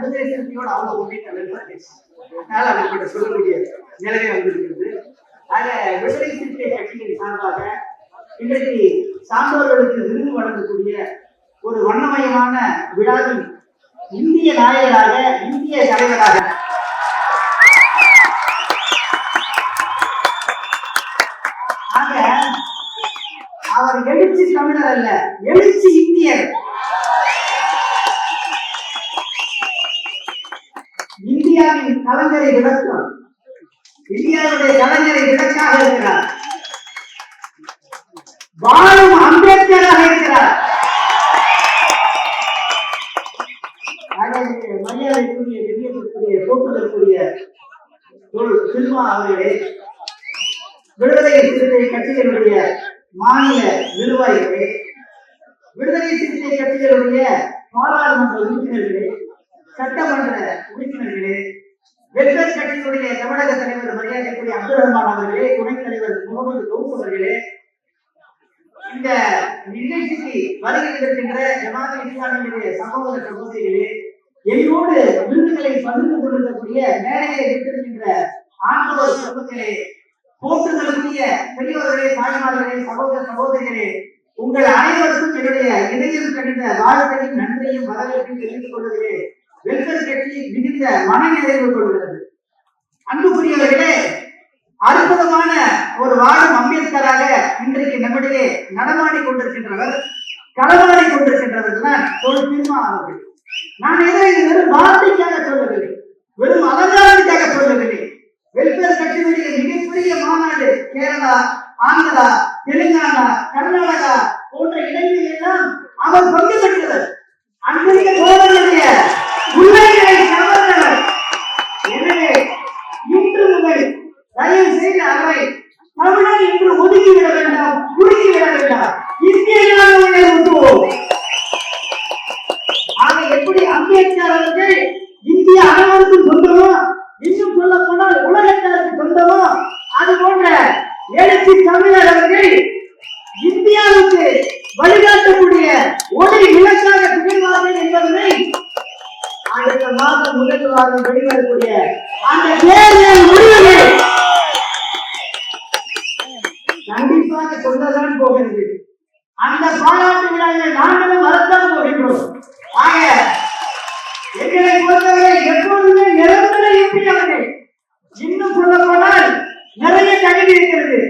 விடுதலை சிறுத்தையோட அவங்க முன்னேற்ற வெல்ஃபேர் அதனால அப்படிப்பட்ட சொல்லக்கூடிய நிலைமை வந்திருக்கிறது. ஆக விடுதலை சிறுத்தை கட்சியின் சார்பாக இன்றைக்கு சான்றோர்களுக்கு விருது வழங்கக்கூடிய ஒரு வண்ணமயமான விழாவில் இந்திய நாயகராக இந்திய தலைவராக ஆக அவர் எழுச்சி தமிழர் அல்ல எழுச்சி இந்தியர் இந்தியாவின் கலைஞரை விளக்கம் இந்தியாவுடைய கலைஞரை விளக்காக இருக்கிறார். வாழும் அம்பேத்கராக இருக்கிறார். மரியாதைக்குரிய கண்ணியத்திற்குரிய போக்குதற்குரிய ஒரு சினிமா அவர்களே விடுதலை சிறுத்தை கட்சிகளுடைய மாநில நிர்வாகிகளே விடுதலை சிறுத்தை கட்சிகளுடைய பாராளுமன்ற உறுப்பினர்களே சட்டமன்ற உறுப்பினர்களே வெல்ஃபேர் கட்சியினுடைய தமிழக தலைவர் மரியாதைக்குரிய அப்துல் ரஹ்மான் அவர்களே துணைத் தலைவர் முகமது கவுப் அவர்களே இந்த நிகழ்ச்சிக்கு வருகை இருக்கின்ற ஜமாத் இஸ்லாமியுடைய சகோதர சகோதரிகளே என்னோடு விருதுகளை பகிர்ந்து கொண்டிருக்கக்கூடிய மேடையை வைத்திருக்கின்ற ஆண்டவர் சமூகத்திலே போற்றுதலுக்குரிய பெரியவர்களே தாய்மார்களே சகோதர சகோதரிகளே உங்கள் அனைவருக்கும் என்னுடைய இதயம் கண்டிந்த வாழ்க்கையும் நன்றியும் வரவேற்பையும் தெரிந்து கொள்வதிலே வெல்ஃபேர் கட்சி மிகுந்த மனநிறைவு கொள்கிறது அன்புக்குரியவர்களே அற்புதமான ஒரு வாழும் அம்பேத்கராக இன்றைக்கு நம்மிடையே நடமாடி கொண்டிருக்கின்றவர் களமாடி கொண்டிருக்கின்றவர் தான் ஒரு திருமா அவர்கள். நான் இதை வெறும் வார்த்தைக்காக சொல்லவில்லை வெறும் அலங்காரத்துக்காக சொல்லவில்லை. வெல்ஃபேர் கட்சியினுடைய மிகப்பெரிய மாநாடு கேரளா ஆந்திரா தெலுங்கானா கர்நாடகா போன்ற இடங்களில் எல்லாம் அவர் பங்கு பெற்றவர் அன்றைய தோழர்களுடைய உள்ளங்களை கவர்ந்தவர் எனவே இன்று முதல் தயவு செய்து அவரை தமிழன் என்று ஒதுக்கிவிட வேண்டாம் குறுக்கிவிட வேண்டாம் இந்தியனாக உயர்வுவோம் ஆக எப்படி அம்பேத்கர் அவர்கள் இந்திய அனைவருக்கும் சொந்தமோ இன்னும் சொல்ல போனால் உலகத்தாருக்கு சொந்தமோ அது போன்ற எழுச்சி தமிழர் அவர்கள் இந்தியாவுக்கு வழிகாட்டக்கூடிய ஒளி விளக்காக திகழ்வார்கள் என்பதனை அடுத்த மாதம் முதல் வாரம் வெளிவரக்கூடிய அந்த தேர்தல் முடிவுகள் கண்டிப்பாக சொல்லதான் போகிறது அந்த பாராட்டு விழாவில் நாங்களும் வரத்தான் போகின்றோம் ஆக எங்களை பொறுத்தவரை எப்பொழுதுமே நிரந்தர எம்பி அவர்கள் இன்னும் சொல்ல போனால் நிறைய தகுதி இருக்கிறது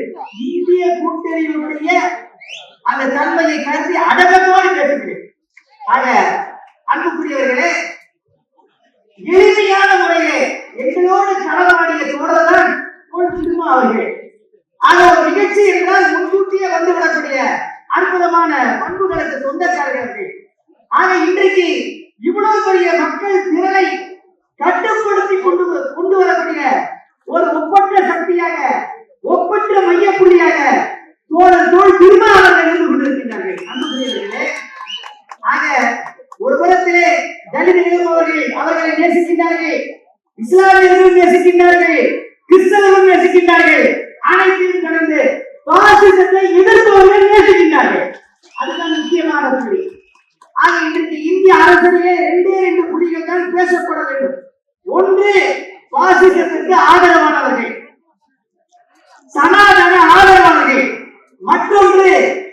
இந்திய கூட்டணியினுடைய அந்த தன்மையை கருதி அடக்கத்தோடு பேசுகிறேன். ஆக அன்புக்குரியவர்களே எளிமையான முறையிலே எங்களோடு களமாடிய தோழர்தான் ஒரு சினிமா அவர்கள். ஆக ஒரு நிகழ்ச்சி என்றால் முன்கூட்டியே வந்து விடக்கூடிய அற்புதமான பண்புகளுக்கு சொந்தக்காரர்கள் ஆக இன்றைக்கு இவ்வளவு பெரிய மக்கள் திரளை கட்டுப்படுத்தி கொண்டு கொண்டு வரக்கூடிய ஒரு ஒப்பற்ற சக்தியாக ஒப்பற்ற மையப்புள்ளியாக தோழர் தோல் திரு இருந்து கொண்டிருக்கின்றார்கள் அன்புக்குரியவர்களே ஆக ஒரு புறத்திலே தலித் அவர்கள் அவர்களை நேசிக்கின்றார்கள் இஸ்லாமியர்களும் நேசிக்கின்றார்கள் கிறிஸ்தவர்களும் நேசிக்கின்றார்கள். அனைத்தையும் கடந்து பாசிசத்தை எதிர்ப்பவர்கள் நேசிக்கின்றார்கள். அதுதான் முக்கியமான புள்ளி. ஆக இன்றைக்கு இந்திய அரசியலே ரெண்டே ரெண்டு புள்ளிகள் தான் பேசப்பட வேண்டும். ஒன்று பாசிசத்திற்கு ஆதரவானவர்கள். சனாதன ஆதரவாளர்கள் மற்றொன்று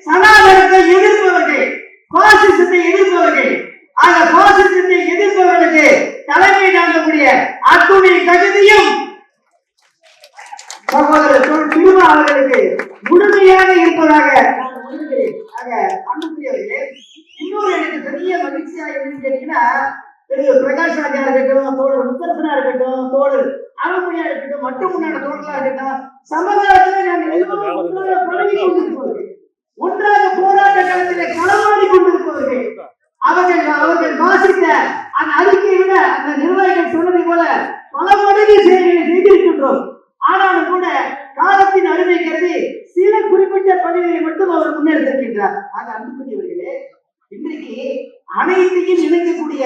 சனாதனத்தை எதிர்ப்பவர்கள் பாசிசத்தை எதிர்ப்பவர்கள் ஆக பாசிசத்தை எதிர்ப்பவர்களுக்கு தலைமை தாங்கக்கூடிய அத்துணை தகுதியும் சகோதரர் தொல் திருமா அவர்களுக்கு முழுமையாக இருப்பதாக நான் உணர்கிறேன் ஆக அன்புக்குரியவர்களே இன்னொரு எனக்கு பெரிய மகிழ்ச்சியா என்னன்னு கேட்டீங்கன்னா பிரகாஷ் ராஜா இருக்கட்டும் தோழர் முத்தரசனா இருக்கட்டும் தோழர் அருள்மொழியா இருக்கட்டும் மட்டும் முன்னாடி தோழர்களா இருக்கட்டும் சமகாலத்துல நாங்கள் ஒன்றாக போராட்ட களத்திலே களமாடி கொண்டிருப்பவர்கள். அவர்கள் அவர்கள் வாசித்த அந்த அறிக்கையை விட அந்த நிர்வாகிகள் சொன்னதை போல பல மடங்கு செயல்களை செய்திருக்கின்றோம். ஆனாலும் கூட காலத்தின் அருமை கருதி சில குறிப்பிட்ட பணிகளை மட்டும் அவர் முன்னெடுத்திருக்கின்றார். ஆக அன்புக்குரியவர்களே இன்றைக்கு அனைத்தையும் இணைக்கக்கூடிய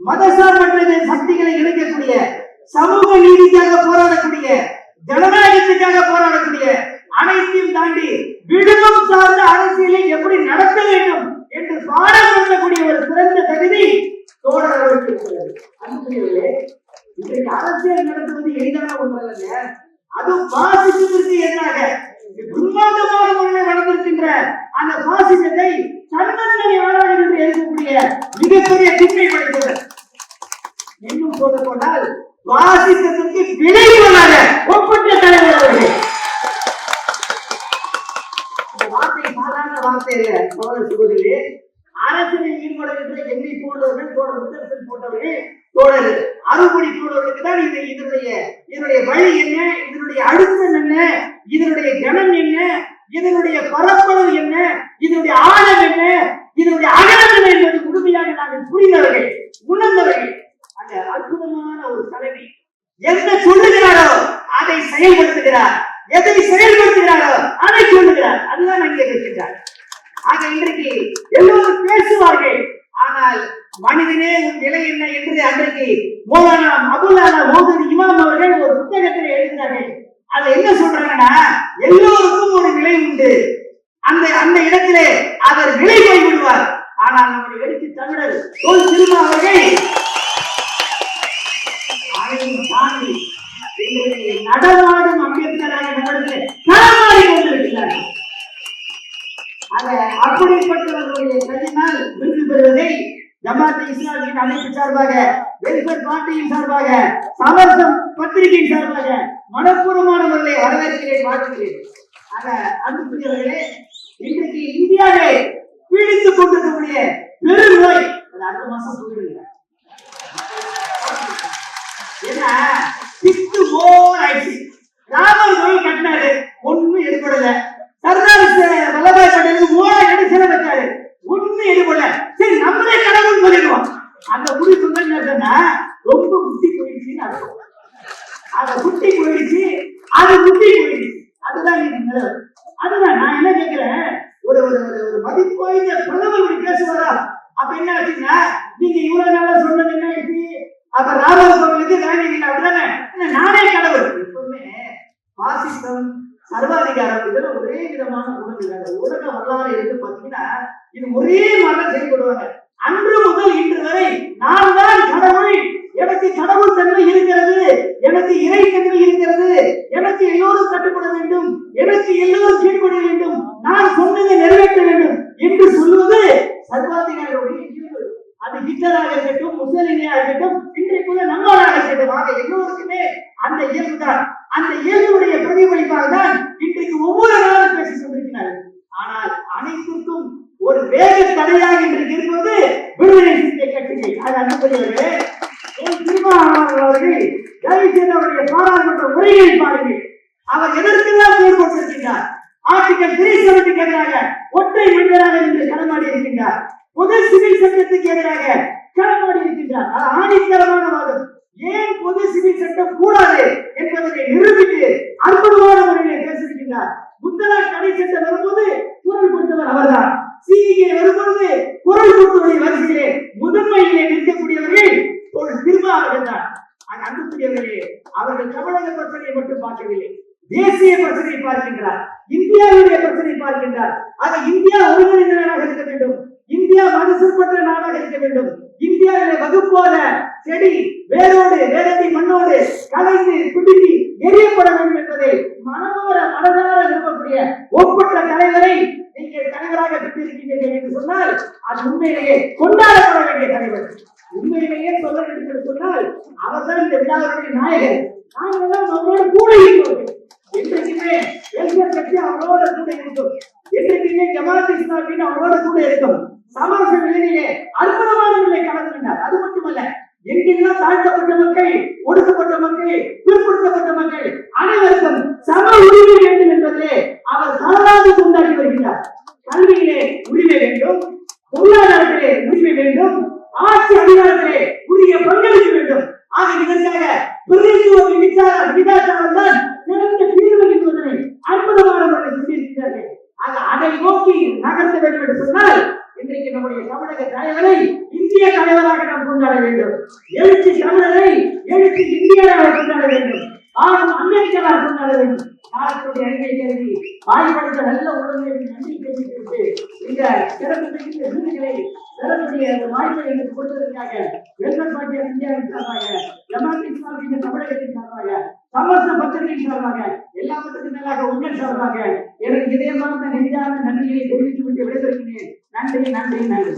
மதசார்பற்ற சக்திகளை இணைக்கக்கூடிய சமூக நீதிக்காக போராடக்கூடிய ஜனநாயகத்தை போராடக்கூடிய அனைத்தையும் தாண்டி விடுதம் சார்ந்த அரசியலை எப்படி நடத்த வேண்டும் என்று பாடம் சொல்லக்கூடிய ஒரு சிறந்த தகுதி தோழர்களுக்கு இருக்கிறது அன்புக்குரியவர்களே, இன்றைக்கு அரசியல் நடத்துவது எளிதான ஒன்றல்ல அதுவும் பாசிசத்திற்கு எதிராக பிரம்மாண்டமான முறையில் நடந்திருக்கின்ற அந்த பாசிசத்தை தன்னந்தனி ஆளாக என்று எழுதக்கூடிய மிகப்பெரிய திட்டை படைத்தவர் இன்னும் சொல்ல போனால் பாசிசத்திற்கு விளைவுகளாக ஒப்பற்ற தலைவர் அவர்கள். வார்த்தை சாதாரண வார்த்தை இல்ல சோழ சகோதரி அரசியலில் ஈடுபடுகின்ற எண்ணி போன்றவர்கள் தோழர் முத்தரசன் போன்றவர்கள் தோழர் அறுபடி போன்றவர்களுக்கு தான் இது இதனுடைய இதனுடைய வழி என்ன இதனுடைய அழுத்தம் என்ன இதனுடைய கனம் என்ன இதனுடைய பரப்பளவு என்ன? இதனுடைய ஆழம் என்ன? இதனுடைய அகலம் என்ன என்பது முழுமையாக நாங்கள் புரிந்தவர்கள் உணர்ந்தவர்கள். அந்த அற்புதமான ஒரு தலைவி என்ன சொல்லுகிறாரோ அதை செயல்படுத்துகிறார். எதை செயல்படுத்துகிறாரோ அதை சொல்லுகிறார். அதுதான் அங்கே இருக்கின்றார். ஆக இன்றைக்கு எல்லோரும் பேசுவார்கள். ஆனால் மனிதனே உன் நிலை என்ன என்று அன்றைக்கு மோலானா அபுல்லானா மோதன் இமாம் அவர்கள் ஒரு புத்தகத்தில் எழுதினார்கள். அது என்ன சொல்றாங்கன்னா எல்லோரும் ஒரு உண்டு. அந்த அந்த இடத்திலே அவர் விலை போய் விடுவார் ஆனால் நம்முடைய எழுச்சி தமிழர் தோல் திருமா அவர்கள் அதையும் தாண்டி நடமாடும் அம்பேத்கராக நடந்து களமாடி கொண்டிருக்கிறார்கள். அப்படிப்பட்டவர்களுடைய கடினால் விருது பெறுவதை ஜமாத் இஸ்லாமியின் அமைப்பு சார்பாக வெல்ஃபேர் பார்ட்டியின் சார்பாக சமரசம் பத்திரிகையின் சார்பாக மனப்பூர்வமான முறையை வரவேற்கிறேன் வாழ்த்துகிறேன். அன்புக்குரியவர்களே இன்றைக்கு இந்தியாவை பீடித்துக் கொண்டிருக்கக்கூடிய பெருநோய் அது அடுத்த மாசம் போயிடுங்க. ஏன்னா பித்து ஓவர் ஆயிடுச்சு. ராமர் கோயில் கட்டினாரு ஒண்ணும் எடுபடல உணர்வு இருக்கு பாத்தீங்கன்னா இது ஒரே மாதிரி செயல்படுவாங்க அன்று முதல் இன்று வரை நான் தான் கடவுள். எனக்கு கடவுள் தன்மை இருக்கிறது. எனக்கு இறை தன்மை இருக்கிறது. எனக்கு எல்லோரும் கட்டுப்பட வேண்டும். எனக்கு எல்லோரும் கீழ்ப்பட வேண்டும். நான் சொன்னதை நிறைவேற்ற வேண்டும் என்று சொல்வது சர்வாதிகாரியுடைய இயல்பு. அது ஹிட்லராக இருக்கட்டும் முசலினியாக இருக்கட்டும் இன்றைக்குள்ள நம்மளாக இருக்கட்டும். ஆக எல்லோருக்குமே அந்த இயல்பு தான். அந்த இயல்புடைய பிரதிபலிப்பாக தான் இன்றைக்கு ஒவ்வொரு நாளும் பேசிக் கொண்டிருக்கிறார்கள். ஆனால் அனைத்திற்கும் ஒரு வேக தடையாக இன்றைக்கு இருப்பது விடுதலை அது அன்புக்குரியவர்களே திருமாவளவன் அவர்கள் தயவு செய்து அவருடைய பாராளுமன்ற உரையை பாருங்கள். அவர் எதற்கெல்லாம் பேர் ஆர்டிகல் த்ரீ செவன்டிக்கு எதிராக ஒற்றை மனிதராக இன்று களமாடி இருக்கின்றார். பொது சிவில் சட்டத்துக்கு எதிராக களமாடி இருக்கின்றார். அது ஆணித்தரமான வாதம். ஏன் பொது சிவில் சட்டம் கூடாது என்பதனை நிரூபித்து அற்புதமான முறையிலே பேசியிருக்கின்றார். முத்தலாக் தடை சட்டம் வரும்போது குரல் கொடுத்தவர் அவர்தான். சிஏ வரும்பொழுது குரல் கொடுத்தவருடைய வரிசையிலே முதன்மையிலே நிற்கக்கூடியவர்கள் ஒரு திருமாவர்கள் தான். அன்புக்குரியவர்களே அவர்கள் தமிழக பிரச்சனையை மட்டும் பார்க்கவில்லை தேசிய பிரச்சனையை பார்க்கின்றார் இந்தியாவுடைய பிரச்சனை பார்க்கின்றார். ஆக இந்தியா ஒருங்கிணைந்த நாடாக இருக்க வேண்டும் இந்தியா மனுஷப்பட்ட நாடாக இருக்க வேண்டும் இந்தியாவிலே வகுப்போத செடி வேரோடு வேரத்தை கலைந்து குடுக்கி எரியப்பட வேண்டும் என்பதை மனதோர மனதார விரும்பக்கூடிய ஒப்பற்ற தலைவரை நீங்கள் தலைவராக பெற்றிருக்கிறீர்கள் என்று சொன்னால் அது உண்மையிலேயே கொண்டாடப்பட வேண்டிய தலைவர். உண்மையிலேயே சொல்ல வேண்டும் என்று சொன்னால் அவர்தான் இந்த விழாவுடைய நாயகர். நாங்கள் அவரோட கூட இருக்கிறோம் என்றைக்குமே வெல்ஃபேர் கட்சி அவரோட கூட இருக்கும். என்றைக்குமே ஜமாத் இஸ்லாமின் அவரோட கூட இருக்கும். சமரச வேலையிலே அற்புதமான நிலை கலந்துவிட்டார் அது மட்டுமல்ல எங்கெல்லாம் தாழ்த்தப்பட்ட மக்கள் ஒடுக்கப்பட்ட மக்கள் பிற்படுத்தப்பட்ட மக்கள் அனைவருக்கும் சம உரிமை வேண்டும் என்பதிலே அவர் தளராது கொண்டாடி வருகிறார். கல்வியிலே உரிமை வேண்டும் பொருளாதாரத்திலே உரிமை வேண்டும் ஆட்சி அதிகாரத்திலே உரிய பங்களிக்க வேண்டும். ஆக இதற்காக பிரதிநிதித்துவ விசார விதாச்சாரம் தான் சிறந்த தீர்வு என்பதனை அற்புதமான முறையில் சொல்லியிருக்கிறார்கள் ஆக அதை நோக்கி நகர்த்த வேண்டும் என்று சொன்னால் இன்றைக்கு நம்முடைய தமிழக தலைவரை இந்திய தலைவராக நாம் கொண்டாட வேண்டும். எழுச்சி தமிழரை எழுத்து இந்தியராக கொண்டாட வேண்டும். ஆளும் அமெரிக்கராக கொண்டாட வேண்டும். காலத்துடைய அறிவை கருதி வாய்ப்படுத்த நல்ல நன்றி தெரிவித்துவிட்டு இந்த சிறப்பு விருதுகளை பெறக்கூடிய ஒரு வாய்ப்பை எனக்கு கொடுத்ததற்காக வெல்வெட் பாட்டியர் இந்தியாவின் சார்பாக ஜமாத் இஸ்லாமிய தமிழகத்தின் சார்பாக சமஸ்த பத்திரிகையின் சார்பாக எல்லாவற்றுக்கும் மேலாக உங்கள் சார்பாக எனக்கு இதயமார்ந்த நெஞ்சான நன்றியை தெரிவித்து விட்டு விடைபெறுகிறேன். நன்றி நன்றி நன்றி.